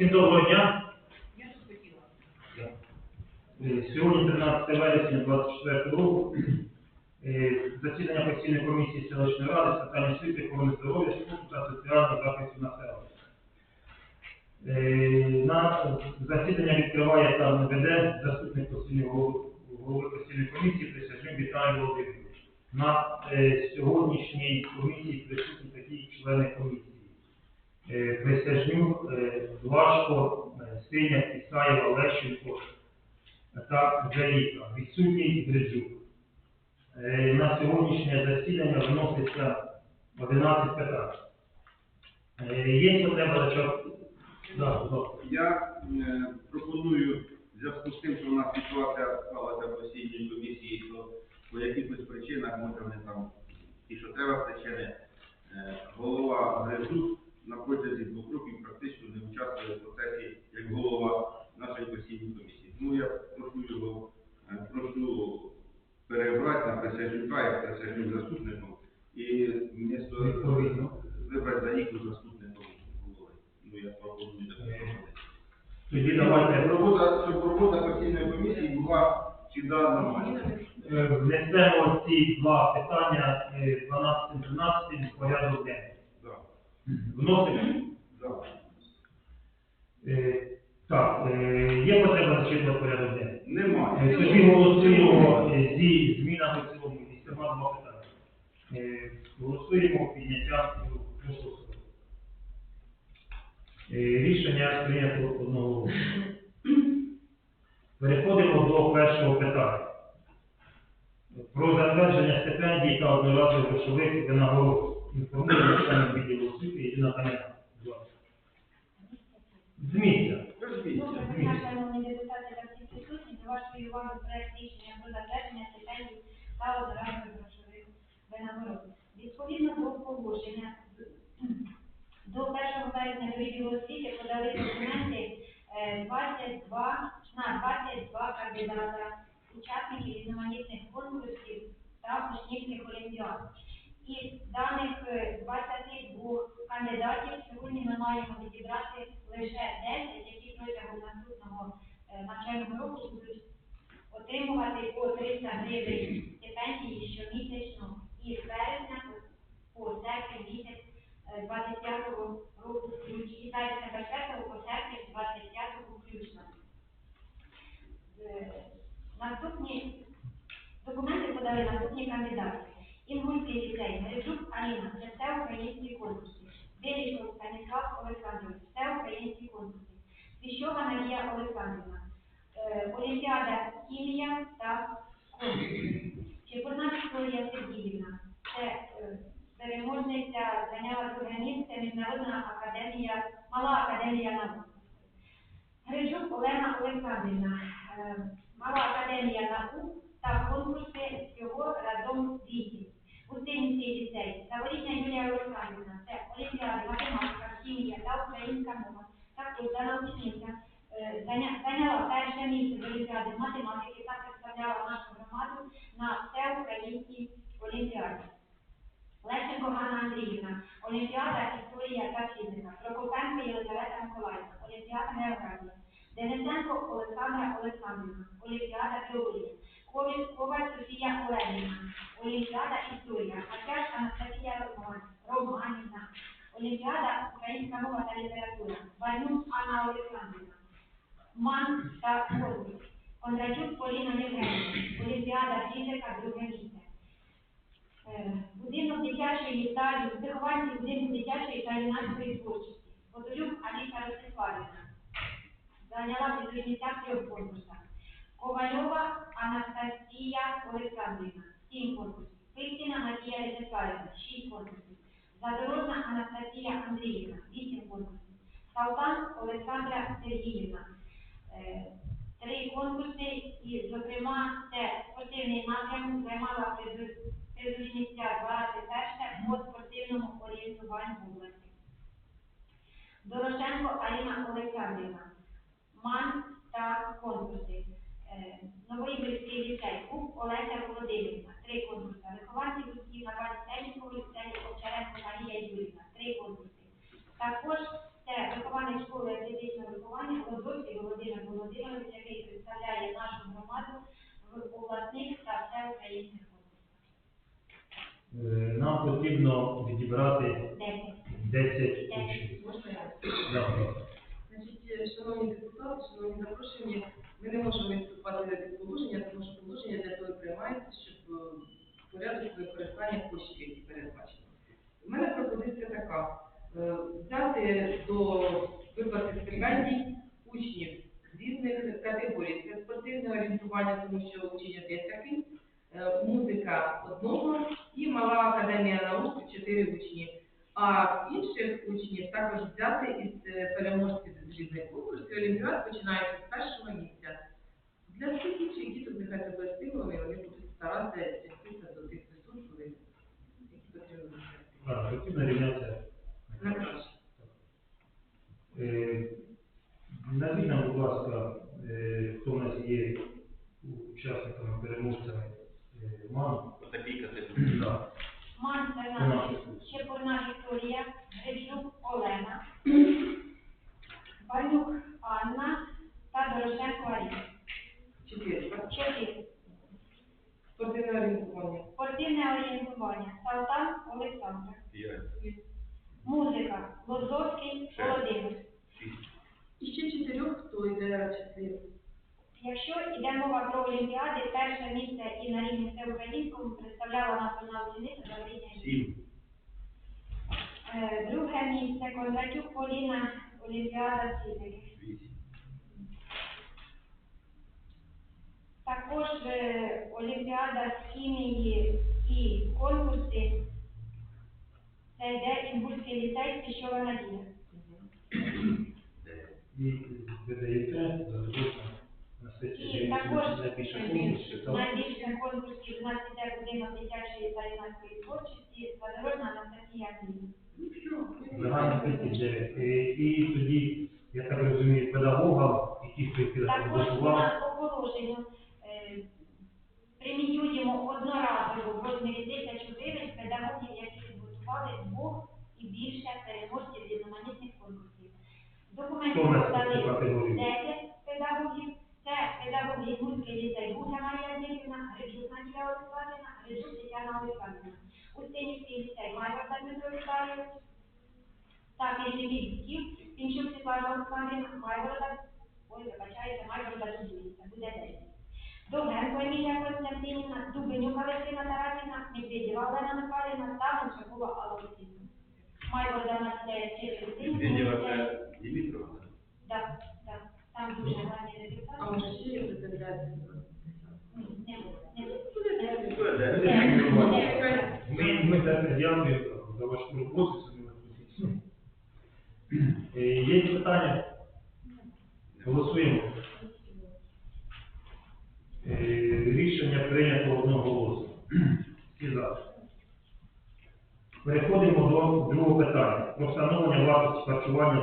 Всім доброго дня. Я тут хотіла. Е, Сьогодні 13 вересня 24 року. Е, Засідання постійної комісії селищної ради з питань освіти, охорони здоров'я, спорту та соціального захисту населення. Е, На засідання відкриває та веде заступник постійного голови постійної комісії Присяжнюк Віталій Володимирович. На сьогоднішній комісії присутні такі члени комісії. Е, Присяжнюк, е, Блашко, е, Синя, Ісаєва, Лещенко та Заїка. Відсутній Гриджук. Е, На сьогоднішнє засідання виноситься 11 питань. Е, Є потреба? Да. Я е, пропоную, в зв'язку з тим, що у нас ситуація склалася в постійній комісії, то по якихось причинах, може вони там ті, що треба причини, е, голова Гризу на протязі двох років практично не участвує в процесі як голова нашої постійної комісії. Тому я прошу його, е, прошу перебрати на присяжнюка як присяжним заступником і місто Відповідно. вибрати за їх заступником голови. Ну, я пропоную таку Е. Тоді давайте Робота, щоб робота постійної комісії була завжди нормальна. е, внесемо ці два питання е, 12-13 в порядок денний. Вносимо? Е, Так, е, є потреба зачитувати порядок денний? Немає. Е, Тоді голосуємо е, зі змінами в цілому і з два питання. Е, Голосуємо підняття прошу. Е, Рішення прийнято одного голосу. Переходимо до першого питання. Про затвердження стипендій та одноразових грошових винагород. Інформує начальник відділу освіти Ірина Кам'яна. Будь ласка. З місця. Розумієте? Доброго дня, шановні депутати та всі. Відповідно до положення до 1 вересня до відділу освіти подали документи е, 22 на 22 кандидата, учасників різноманітних конкурсів та учнівських олімпіад. Із даних е, 22 кандидатів сьогодні ми маємо відібрати лише 10, які протягом наступного е, навчального року будуть отримувати по 300 гривень стипендії щомісячно і з вересня по серпень місяць е, 25-го року включно, і з вересня 24 по серпень 25-го включно. Е, Наступні документи подали наступні кандидати. Інгульський ліцей, Грижук Аліна, це все українські конкурси. Білішов Станіслав Олександрович, це українські конкурси. Свіщова Надія Олександрівна, е, Олімпіада Хімія та конкурси. Чепурна Вікторія Сергіївна, це е, переможниця зайняла друге місце Міжнародна академія, Мала академія наук. Грижук Олена Олександрівна, е, Мала академія наук та конкурси всього разом вісім. Густинівський ліцей, Заворітня Юлія Олександрівна, це Олімпіади, математика, хімія та українська мова. Також дана учениця зайня- зайняла перше місце в Олімпіади математики та представляла нашу громаду на всеукраїнській олімпіаді. Лещенко Ганна Андріївна, Олімпіада історія та фізика, Прокопенко Єлизавета Миколаївна, Олімпіада географія, Денисенко Олександра Олександрівна, Олімпіада біологія, Коваль Софія Олегівна, Олімпіада історія, Мачаш Анастасія Роман- Романівна, Олімпіада українська мова та література, Вальнюк Анна Олександрівна, Ман та Корпус, Кондрачук Поліна Євгенівна, Олімпіада фізика друге місце. Е, Будинок дитячої та вихованці будинку дитячої та юнацької творчості. Водолюк Аліса Ростиславівна. Зайняла місця в трьох. Ковальова Анастасія Олександрівна. Сім конкурсів. Писіна Надія Ростиславівна. Шість конкурсів. Задорожна Анастасія Андріївна. Вісім конкурсів. Салтан Олександра Сергіївна. Е, Три конкурси і, зокрема, це спортивний напрям займала приз- призові місця два рази перше по спортивному орієнтуванню в області. Дорошенко Аліна Олександрівна. МАН та конкурси. Е, Новоігорський ліцей, Куб Олеся Володимирівна, три конкурси. Вихованці гуртків на базі Сенівського ліцею Овчаренко Марія Юрівна, три конкурси. Також Це вихованець школи фізичного виховання Лозовський Володимир Володимирович, який представляє нашу громаду в обласних та всеукраїнських конкурсах. Е, Нам потрібно відібрати Десять. 10 учнів. Можна я? Да, будь ласка. Значить, е, шановні депутати, шановні запрошені, ми не можемо виступати від положення, тому що положення для того і приймається, щоб е, порядок використання коштів, які передбачені. У мене пропозиція така. е, Взяти до виплати стипендій учнів з різних категорій. Це спортивне орієнтування, тому що учень такий, е, музика одного і мала академія наук чотири учні. А інших учнів також взяти із е, переможців з різних конкурсів олімпіад, починаючи з першого місця. Для всіх інших діток нехай це стимулом, і вони будуть старатися тягнутися до тих висот, коли які потрібно Так, потрібно рівнятися. На краще. Е, Назвіть нам, будь ласка, е, хто в нас є учасниками, переможцями е, МАН. Отакій категорії. Да. Ман слухи. Щепурна Вікторія, Гречук Олена, Балюк Анна та Дорошенко Аріна. Чотири. Чотири. Спортивне орієнтування. Салтан Олександр. Музика. Лозовський Володимир. І ще чотирьох, хто йде чотири. Якщо йде мова про Олімпіади, перше місце і на рівні всеукраїнському представляла національну одиницю за рівня. Сім. Е, Друге місце Кондратюк Поліна Олімпіада фізики. Також е, Олімпіада з хімії і конкурси. Це йде Інгульський ліцей Піщова Надія. І ви даєте зазвичай на І сесії також найбільше конкурсів. так? найбільше конкурсів у нас іде будинок дитячої та юнацької творчості, Задорожна Анастасія Андріївна. Ну дев'ять. Е, І тоді, я так розумію, педагогам, і ті, хто їх Також у нас по положенню е, преміюємо одноразово в розмірі тисячу гривень педагогів, які підготували двох і більше переможців різноманітних конкурсів. Документи Хто у нас подали цю категорію? 10 педагогів. Це педагоги Гульський ліцей Гуля Марія Дмитрівна, Гриджук Надія Олександрівна, Гриджук Тетяна Олександрівна. Устинівський ліцей Майворда Дмитро Віталійович, так, Єжевільський, Пінчук Світлана Олександрівна, Майворда, ой, вибачається, Майворда Дудується, буде 10. Довгенко Емілія Константинівна, Дубенюк Валентина Тарасівна, Медведєва Олена Михайлівна та Моншакова Алла Олексійовна. Майворда у нас Медведєва це Дімітрова. Так, так, там дуже гарні А результати. може ще є? Ні, не буде, Ми, ми так дякуємо за вашу роботу, вас. Е, Є питання? Голосуємо. Е, Рішення прийнято одноголосно. Всі за. Переходимо до другого питання. Про встановлення вартості харчування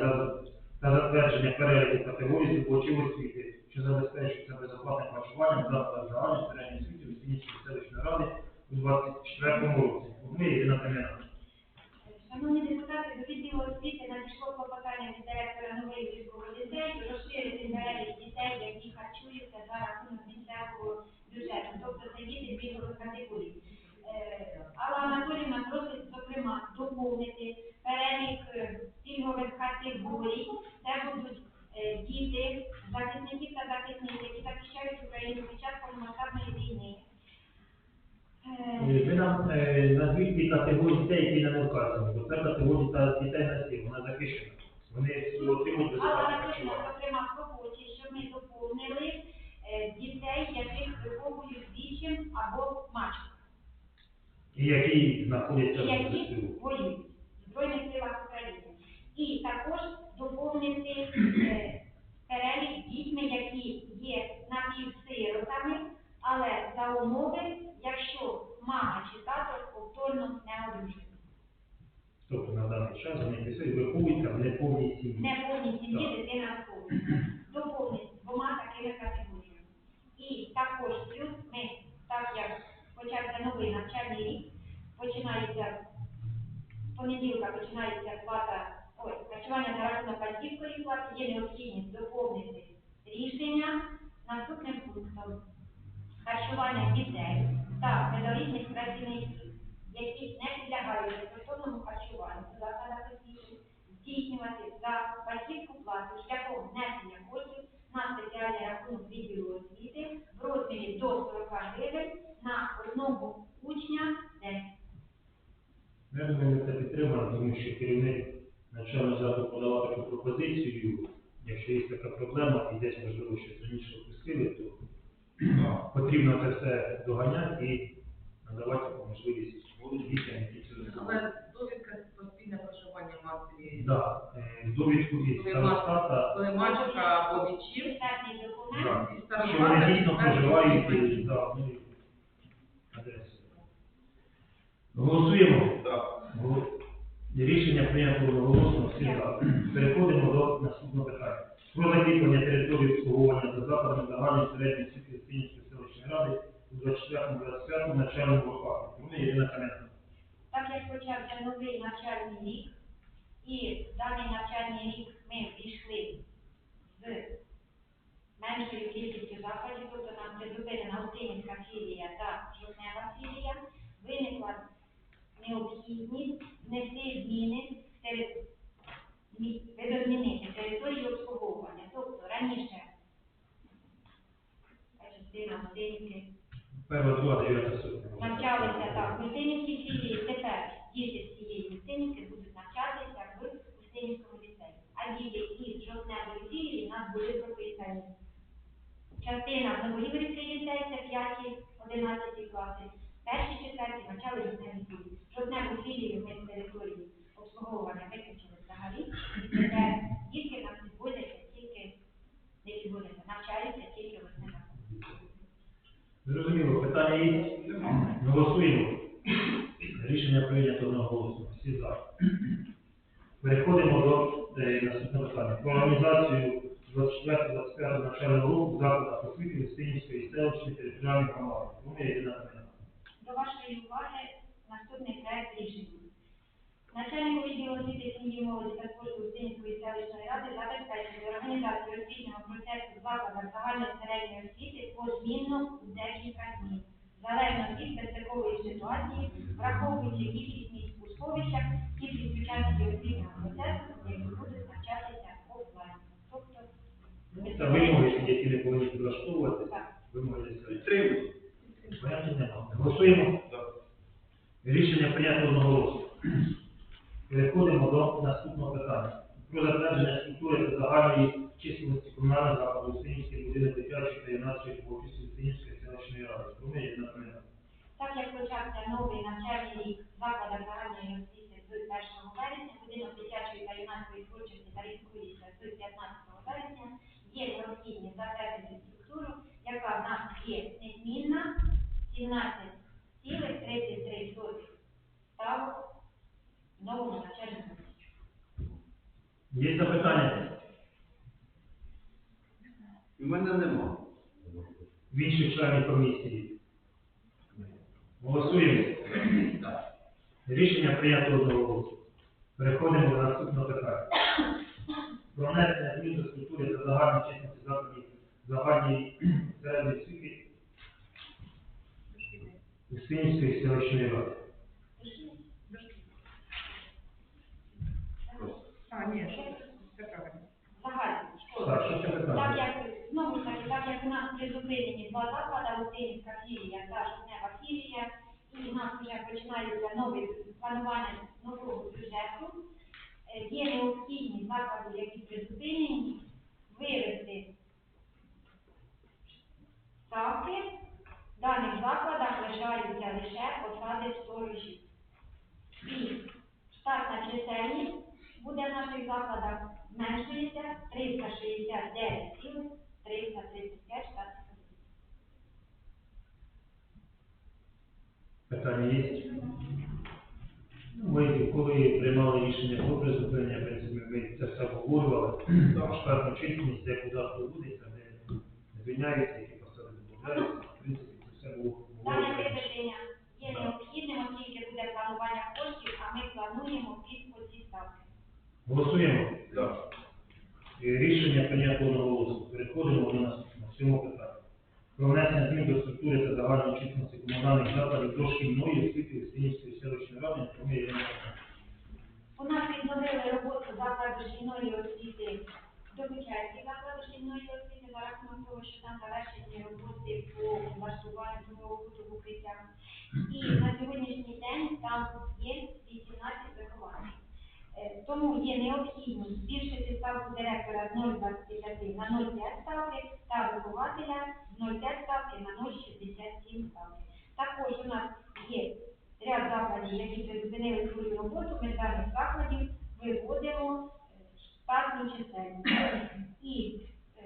та затвердження переліку категорій здобувачів освіти, що забезпечується безоплатним харчуванням закладах загальної середньої освіти Весінницької селищної ради у 24 році. Ми Ірина Кам'яна. Шановні депутати, до відділу освіти надійшло клопотання від директора Новоївського ліцею розширити перелік дітей, які харчуються за рахунок місцевого бюджету, тобто це діти пільгових категорій. Е, Алла Анатоліївна просить, зокрема, доповнити перелік е, пільгових категорій. Це будуть діти, захисників та захисниць, які захищають Україну під час повномасштабної війни. Е, Ви нам е, назвіть ті категорії дітей, які не вказані, бо це категорія та дітей на стіл, вона захищена. Вони всі отримують Анатоліївна, харчування. зокрема, хоче, щоб ми доповнили е, дітей, яких виховують вічим або мачках, І які знаходяться і які воюють в Збройних силах України. І також доповнити е, перелік дітьми, які є напівсиротами, але за умови, якщо мама чи тато повторно не одружені. Тобто на даний час вони писають, виховуються в неповній сім'ї. Не повній сім'ї дитина виховується. Доповнить двома такими категоріями. І також плюс ми, так як почався новий навчальний рік, починається з понеділка починається плата, ой, харчування за рахунок наприклад, є необхідність доповнити рішення наступним пунктом. Харчування дітей та педагогічних працівників, які не підлягають безкоштовному харчуванню у закладах освіти, здійснювати за батьківську плату. Шляхом внесення коштів на спеціальний рахунок відділу освіти в розмірі до 40 гривень на одного учня. День. Ми це підтримуємо, тому що керівник начального закладу подавав таку пропозицію. Якщо є така проблема і десь можливо щось раніше опустили, то потрібно це все доганяти і надавати можливість дітям, які цього не знають. Але довідка постійне проживання матері, е, довідку від старостата, коли мачуха або і старостата що вони дійсно проживають свої і да, ну. Голосуємо. Так. Рішення прийнято одноголосно всі за. Переходимо до наступного питання. Про закріплення території обслуговування за закладами загальної середньої освіти Синівської селищної ради у 24-25 начальному року. Тому Ірина Кам'янка. Так як почався новий навчальний рік, і даний навчальний рік ми війшли з меншою кількістю закладів, тобто нам призупинена Устинівська філія та Жовтнева філія, виникла необхідність внести зміни змі- видозмінити територію обслуговування. Тобто раніше частина сотня. навчалися так в Устинівській філії, тепер діти з цієї Устинівки будуть навчатися в Устинівському ліцеї. А діти із жовтневої філії в нас були прописані. Частина в Новоігорівський ліцей, це 5 11 класи, перші четверті навчали жовтневі Жовтневу філію ми території обслуговування виключили взагалі, тепер дітки нас відводяться тільки, не відводяться, навчаються тільки в Устинівському. Зрозуміло, питання є? Голосуємо. Рішення прийнято одноголосно. Всі за. Переходимо до е, наступного питання. Про організацію 24-25 навчального року закладах освіти Устинівської селищної територіальної громади. Тому Ірина Кам'янка. До вашої уваги наступний проект рішення. Начальнику відділу освіти сім'ї молоді та спорту Устинської селищної ради забезпечити організацію освітнього процесу в закладах загальної середньої освіти позмінно у декілька днів, залежно від безпекової ситуації, враховуючи кількість місць у сховищах, кількість учасників освітнього процесу, які будуть навчатися офлайн. Тобто, Та вимоги, які не повинні підлаштовувати, вимоги для себе. Підтримую. Порядку немає. Голосуємо. Рішення прийнято одноголосно. Переходимо до наступного питання. Про затвердження структури та загальної численності комунального закладу Устинівський будинок дитячої та юнацької творчості Устинівської селищної ради. Тому є одна. Так як почався новий навчальний рік закладах загальної освіти з 1 вересня, будинок дитячої та юнацької творчості та різкується з 15 вересня, є необхідність затвердити структуру, яка в нас є незмінна, 17,33 ставок новому навчальному році. Є запитання У мене нема. в інших членів комісії? Голосуємо. Рішення прийнято одноголосно. Переходимо до наступного питання. Про внесення змін до структури та загальної численності закладів загальної середньої освіти Устинівської селищної ради. А, ні, це правильно. Загально. Так, що це Так як, знову ж таки, так як у нас призупинені два заклади, Латинська філія та Жовтнева філія, і у нас вже починається нове планування нового бюджету, е, є необхідність заклади, які призупинені, вивести ставки, даних закладах лишаються лише посади сторожів. І штатна чисельність буде в наших закладах зменшується 369 335 штатних одиниць. Питання є? Ми, коли приймали рішення про призупинення, в ми це все обговорювали. Штатна численність, де куди хто буде, де звільняються, які посади додаються. В принципі, Дане визначення є необхідним, оскільки буде планування коштів, а ми плануємо під оці ставки. Голосуємо. Так. Рішення прийнято одноголосно. Переходимо до нас на сьому питання. Про внесення змін до структури та загальної численності комунальних закладів до шкільної освіти Синівської селищної ради інформує Ірина. У нас відновили роботу закладу шкільної освіти до бюджетів закладу шкільної освіти зараз ми того, що там завершені роботи по облаштуванню другого в укриття. І на сьогоднішній день там є 18 вихованців. Е, тому є необхідність збільшити ставку директора з 0,25 на 0,5 ставки та вихователя з 0,5 ставки на 0,67 ставки. Також у нас є ряд закладів, які призупинили свою роботу, ми з закладів виводимо парні чисельні. І е,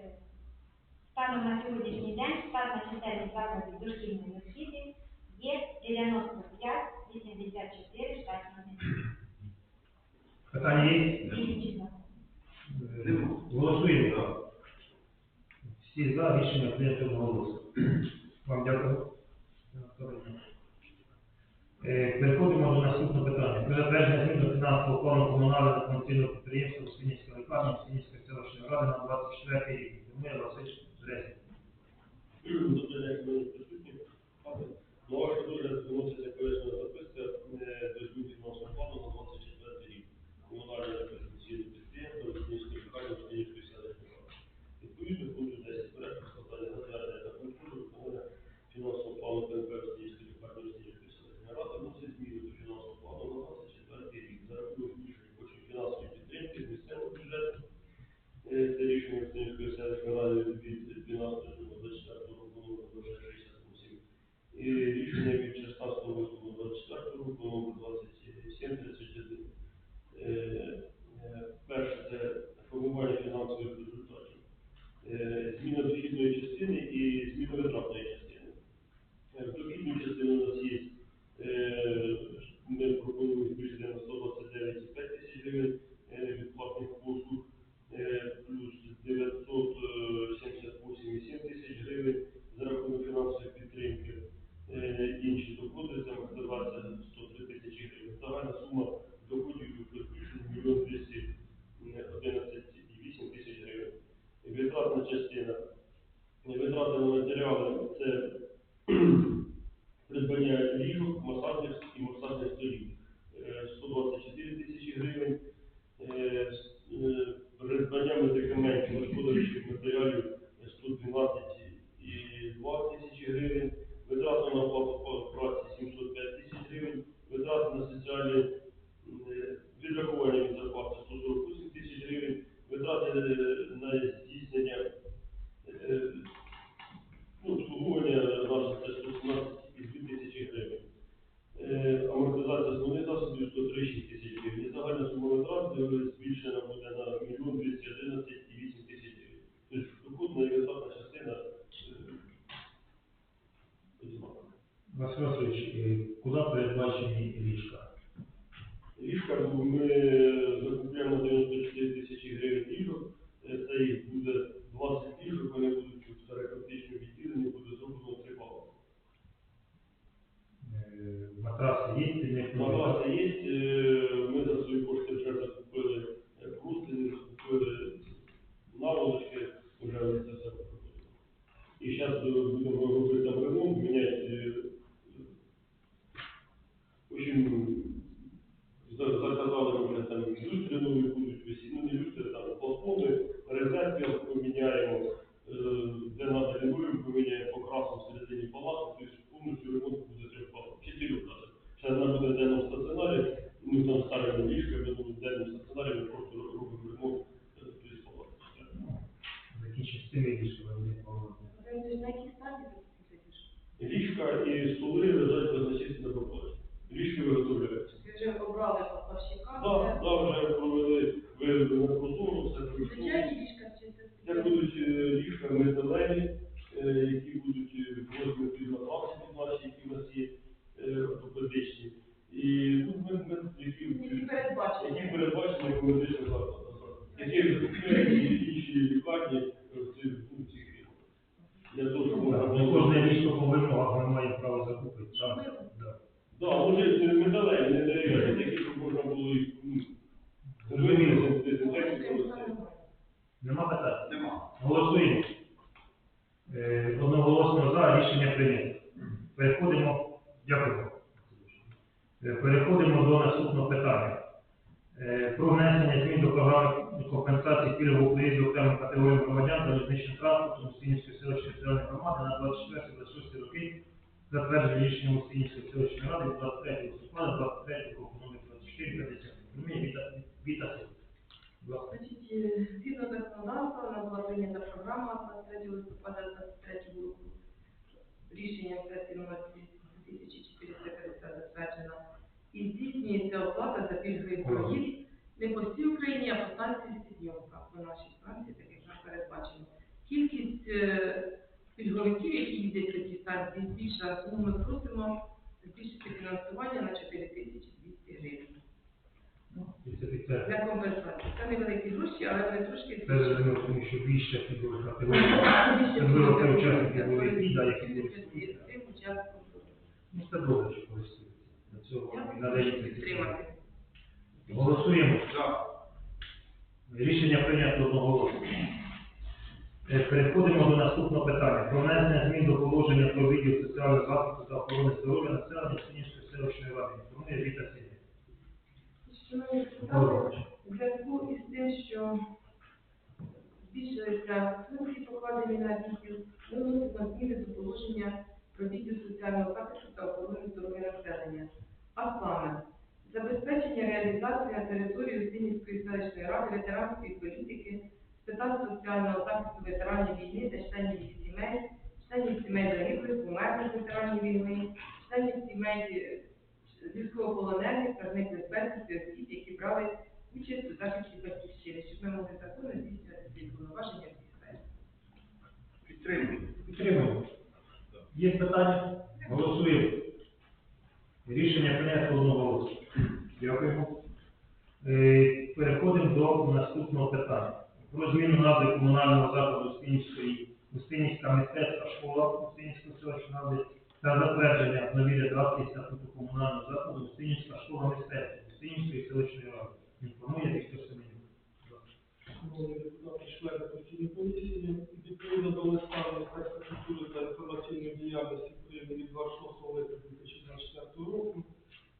станом на сегодняшний день штатна чисельність закладів дошкільної освіти є 95-84 штатні Питання є? Е, голосуємо за. Всі за рішення прийнято голосу. Вам дякую. Е, переходимо до наступного питання. Про затвердження змін до фінансового плану комунального та комерційного підприємства Усинівської лікарні Усинівської селищної ради на 24 рік. Тому я Василь Дрезін. Merci. Нема питань? Нема. Голосуємо. Е, Одноголосно за рішення прийнято. Переходимо. Дякую. Е, переходимо до наступного питання. Е, Про внесення змін до програми компенсації пільгового проїзду окремих категорій громадян та залізничним транспортом Усінівської селищної територіальної громади на 24-26 роки затвердження рішення Усінівської селищної ради від 23 листопада 23 року номер 24 50 від 50. Значить, е, згідно законодавства, нас була прийнята програма 23 листопада 23 року. Рішенням сесії номер 2450 затверджена. І здійснюється оплата за пільговий проїзд не по всій Україні, а по станції Сідьомка. По нашій станції, так як вже передбачено. Кількість е, пільговиків, які їздять на цій станції, збільшила, тому ми просимо збільшити фінансування на 4200 гривень. Це це. Для компенсації. Це невеликі гроші, але вони трошки Це збільшують. зрозуміло, тому що більше підводить категорії. Особливо ті учасники бойових дій, да, які користуються. Ну, це добре, що користуються. Для цього Я прошу надається підтримати. Голосуємо. Рішення прийнято одноголосно. Е, Переходимо до наступного питання. Про внесення змін до положення про відділ соціального захисту та охорони здоров'я населення Синівської селищної ради. Інформує Віта Сіня. Шановні депутати, в зв'язку із тим, що збільшилися функції покладені на відділ, ми вносимо зміни до положення про відділ соціального захисту та охорони здоров'я населення. А саме, забезпечення реалізації території Устинівської селищної ради ветеранської політики з питань соціального захисту ветеранів війни та членів сімей, членів сімей загиблих, померлих ветеранів війни, членів сімей зниклих безвісти осіб, які брали участь у захисті батьківщини, щоб ми могли законно здійснювати свої повноваження в цій сфері. Підтримую. Підтримуємо. Є питання? Голосуємо. Рішення прийнято одноголосно. Дякуємо. Е, Переходимо до наступного питання. Про зміну назви комунального закладу Устинівської, Устинівська мистецька школа Устинівської селищної ради та затвердження в новій редакції статуту комунального закладу Устинівська школа мистецтва Устинівської селищної ради. Інформує Віктор депутати, члени постійної відповідно до листа Міністерства культури та інформаційної діяльності України від 26 липня 2024 року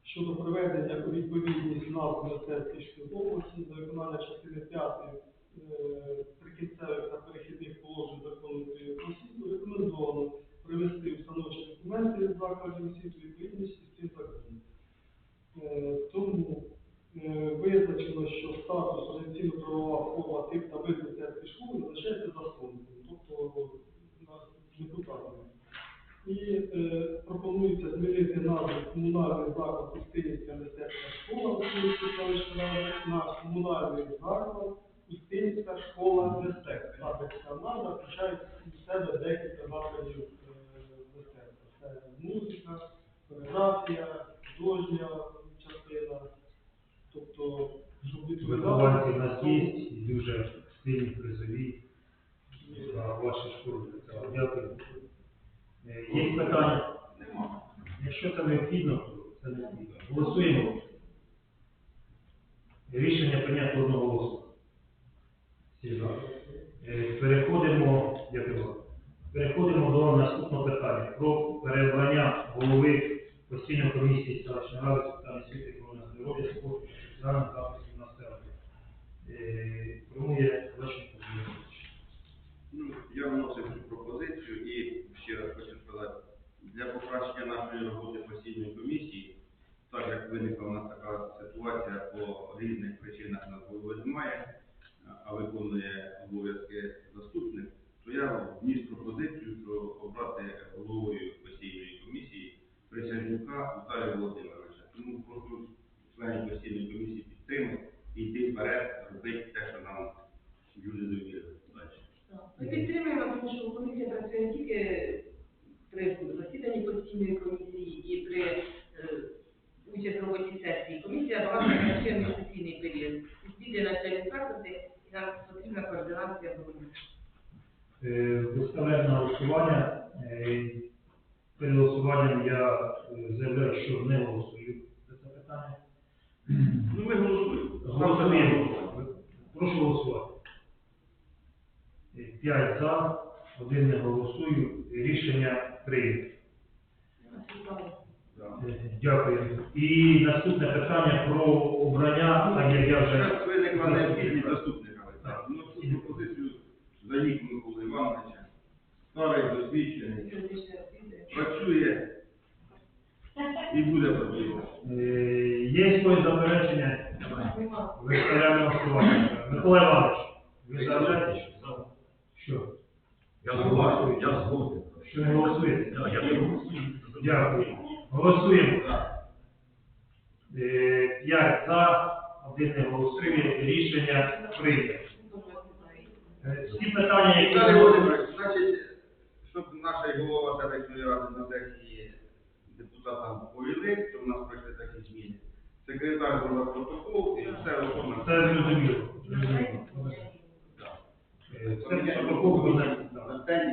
щодо приведення у відповідність назв мистецьких області за виконання частини 5 е, прикінцевих та перехідних положень закону України рекомендовано привести установчі документи закладів освіти у відповідність із цим законом. Е, Тому е, визначено, що статус організаційно-правова форма тип та вид мистецької школи визначається законом, тобто депутатами. І е, пропонується змінити назву комунальний заклад Устинівська мистецька школа Устинівської селищної ради на комунальний заклад Устинівська школа мистецтв. Так, ця назва включає в себе декілька е, мистецтва. Це музика, фотографія, художня частина. Тобто, щоб Вихованці в нас є, і дуже сильні призові за ваші школи. Дякую. Е, Є питання? Нема. Якщо це необхідно, то це необхідно. Голосуємо. Рішення прийнято одноголосно. Всі за. Е, Переходимо, дякую. Переходимо до наступного питання про переобрання голови постійної комісії селищної ради з питань освіти, охорони здоров'я, спорту та соціального населення. Е, Формує Лещенко Юрій Ну, я вносив цю пропозицію і ще раз хочу сказати, для покращення нашої роботи постійної комісії, так як виникла в нас така ситуація по різних причинах нас голови немає, а виконує обов'язки заступник, то я вніс пропозицію про обрати головою постійної комісії Присяжнюка Віталія Володимировича. Тому прошу членів постійної комісії підтримати і йти вперед, робити те, що нам люди довірили. Ми підтримуємо, тому що комісія працює не тільки при засіданні постійної комісії і при е, участь в роботі сесії. Комісія багато працює в міжсесійний період. Відслідує навчальні заклади, і нам потрібна координація роботи. Е, Виставляємо на голосування. Е, Перед голосуванням я е, заявляю, що не голосую за це питання. Ну, ми голосуємо. Голосуємо. Прошу голосувати. 5 за, один не голосую. Рішення прийнято. Е, Дякую. І наступне питання про обрання, як я вже виникла необхідність заступника. Так. Ну, цю пропозицію Заїк Миколи Івановича, старий, досвідчений, Юридичне освіти. працює і буде працювати. Е, Є якось заперечення? Нема. Виставляємо голосування. Микола Іванович, ви заявляєте що? Що? Я згоден, я згоден. Що не голосуєте? Я не голосую. Дякую. Голосуємо. Е, П'ять за, один не голосує. Рішення прийнято. Е, Всі питання, які Віталій ви Володимирович, значить, щоб наша голова селищної ради на сесії депутатам повіли, що в нас пройшли такі зміни. Секретар зробив протокол і все оформив. Це зрозуміло. Зрозуміло. Е.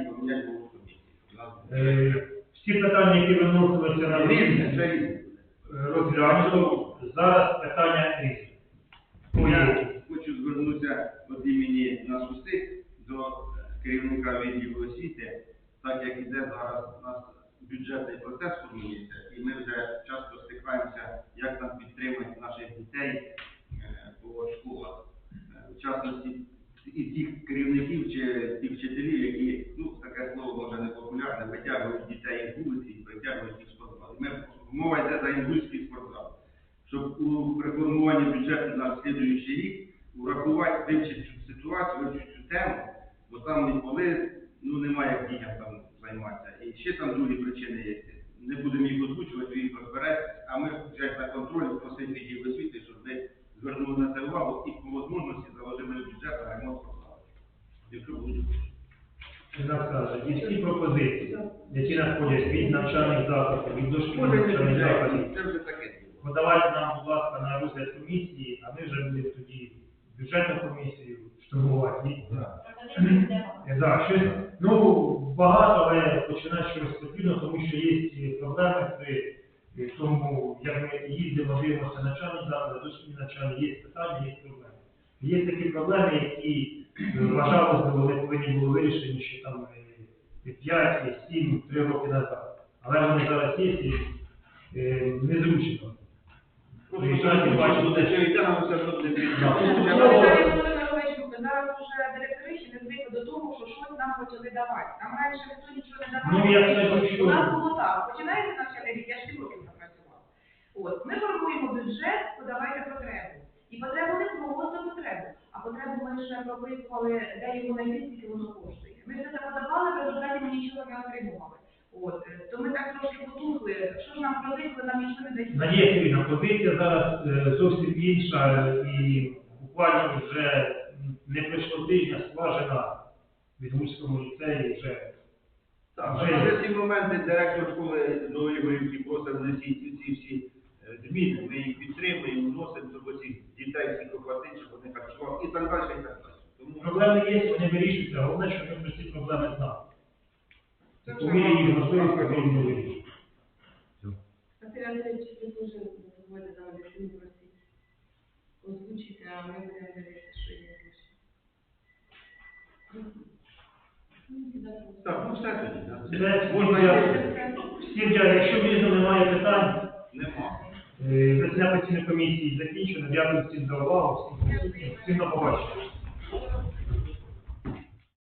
Поміняти. Е, Всі питання, які виносилися на Різне, це різне. розглянуто. Зараз питання різне. Я хочу звернутися від імені нас усіх до керівника відділу освіти, так як іде зараз у нас бюджетний процес формується, і ми вже часто стикаємося, як нам підтримати наших дітей по школах. Е, В частності і тих керівників чи тих вчителів, які, ну, таке слово може не популярне, витягують дітей з вулиці притягують їх в спортзал. Мова йде за інгульський спортзал щоб у при формуванні бюджету на слідуючий рік врахувати, вивчити цю ситуацію, вивчити цю тему, бо там відповіли, ну немає дітям там займатися. І ще там другі причини є. Не будемо їх озвучувати, він розбереться, а ми взяти на контроль, просити відділ освіти, щоб ви звернули на це увагу і по можливості заложили в бюджет на ремонт спортзалу. Якщо будуть і всі пропозиції, які надходять від навчальних закладів, від дошкільних навчальних закладів, це вже таке. подавайте нам, будь ласка, на розгляд комісії, а ми вже будемо тоді бюджетну комісію штурмувати. Е, Да, щось, ну, багато, але починати щось потрібно, тому що є ці проблеми при е, тому, як ми їздимо, дивимося навчальні заклади, дошкільні навчання, є питання, є проблеми. Є такі проблеми, які е, вважалося, вони повинні були вирішені ще там 5, 7, 3 роки назад. Але вони зараз є і е, незручно. Приїжджайте, бачите, що йде, нам все буде зараз вже звикли до того, що щось нам почали давати. Нам раніше ніхто нічого не давав. Ну, я скажу, що- У нас було так. Починається навчальний рік, я ж 7 років напрацювала. От, ми формуємо бюджет, подавайте потребу. І потребу не просто потребу, а потребу ми ще прописували, де його знайти, скільки воно коштує. Ми все це подавали, в результаті ми нічого не отримували. От, е, то ми так трошки потухли, що ж нам просили, нам нічого не дають. Надія Сергійовна, позиція зараз е, зовсім інша і буквально вже не пройшло тижня скважина від Гульському ліцеї вже. Так, вже є. ці моменти директор школи до Ігорівки просить внесіть ці всі е, зміни, ми їх підтримуємо, вносимо, щоб оці дітей всіх охватити, щоб вони працювали і так далі, і так далі. Тому Проблеми є, вони вирішуються, головне, щоб ми про ці проблеми знали. По мірі їх можливості потрібно вирішити. Василь Андрійович, ви дуже вводите за медицину просить. Озвучити, а ми будемо дивитися, що є. Так, ну все тоді. да. Все, Можна я Всім дякую. Якщо більше немає питань, нема. е, засідання постійної комісії закінчено. Дякую всім за увагу, всім, всім на побачення.